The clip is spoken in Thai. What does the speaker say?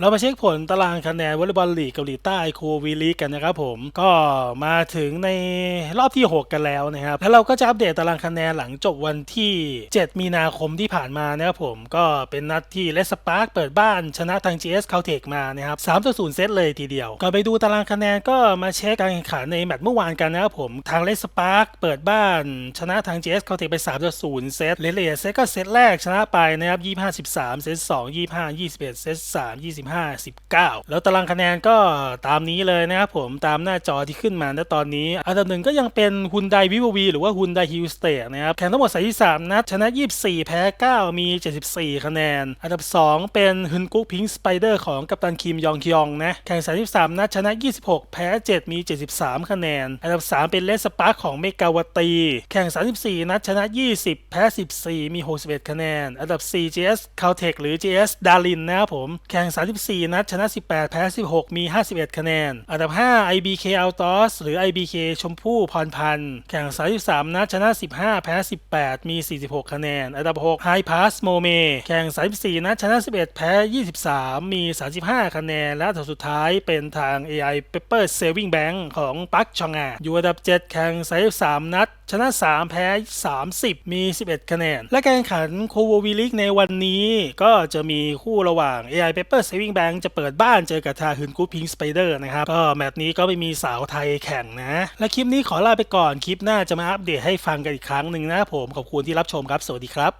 เรามาเช็คผลตารางคะแนนวอลเลย์บอลลีกเกาหลีใต้โควีลีกกันนะครับผมก็มาถึงในรอบที่ 6 กันแล้วนะครับแล้วเราก็จะอัปเดตตารางคะแนนหลังจบวันที่ 7 มีนาคมที่ผ่านมานะครับผมก็เป็นนัดที่เลสปาร์กเปิดบ้านชนะทาง GS c a l t e c มานะครับ3ต่อ0เซตเลยทีเดียว ก่อนไปดูตารางคะแนนก็มาเช็คการแข่งขันในแมตช์เมื่อวานกันนะครับผมทางเลสปาร์กเปิดบ้านชนะทาง GS c a l t e c ไป3ต่อ0เซตเลเลเซตก็เซตแรกชนะไปนะครับ25 13เซต2 25 21เซต3 25 19 แล้วตารางคะแนนก็ตามนี้เลยนะครับผมตามหน้าจอที่ขึ้นมาณตอนนี้ อันดับหนึ่งก็ยังเป็นฮุนไดวิววีหรือว่าฮุนไดฮิลสเตทนะครับแข่งทั้งหมด33นัดชนะ 24 แพ้ 9 มี 74 คะแนน อันดับ 2 เป็นฮุนกุ๊กพิงสไปเดอร์ของกัปตันคิมยองคยองนะแข่ง 33 นัดชนะ 26 แพ้ 7 มี 73 คะแนน อันดับ 3 เป็นเลสปาร์คของเมกาวตี แข่ง 34 นัดชนะ 20 แพ้ 14 มี 61 คะแนน อันดับ4 GS Caltech หรือ GS Darlin นะครับผมแข่ง 34นัด ชนะ 18 แพ้ 16 มี 51 คะแนน อันดับ 5 IBK Autos หรือ IBK ชมพู่พรพันธ์ แข่ง 33 นัด ชนะ 15 แพ้ 18 มี 46 คะแนน อันดับ 6 High Pass Mome แข่ง 34 นัด ชนะ 11 แพ้ 23 มี 35 คะแนน และอัดสุดท้ายเป็นทาง AI Pepper Saving Bank ของปักชองอาอยู่อันดับ 7 แข่ง 33 นัด ชนะ 3 แพ้ 30 มี 11 คะแนน และการแข่งขันโคโววีลิกในวันนี้ก็จะมีคู่ระหว่าง AI Pepper Saving แบงค์จะเปิดบ้านเจอกับทาฮึนกูพิงสไปเดอร์นะครับ ก็แมตช์นี้ก็ไม่มีสาวไทยแข่งนะ และคลิปนี้ขอลาไปก่อน คลิปหน้าจะมาอัปเดตให้ฟังกันอีกครั้งหนึ่งนะผม ขอบคุณที่รับชมครับ สวัสดีครับ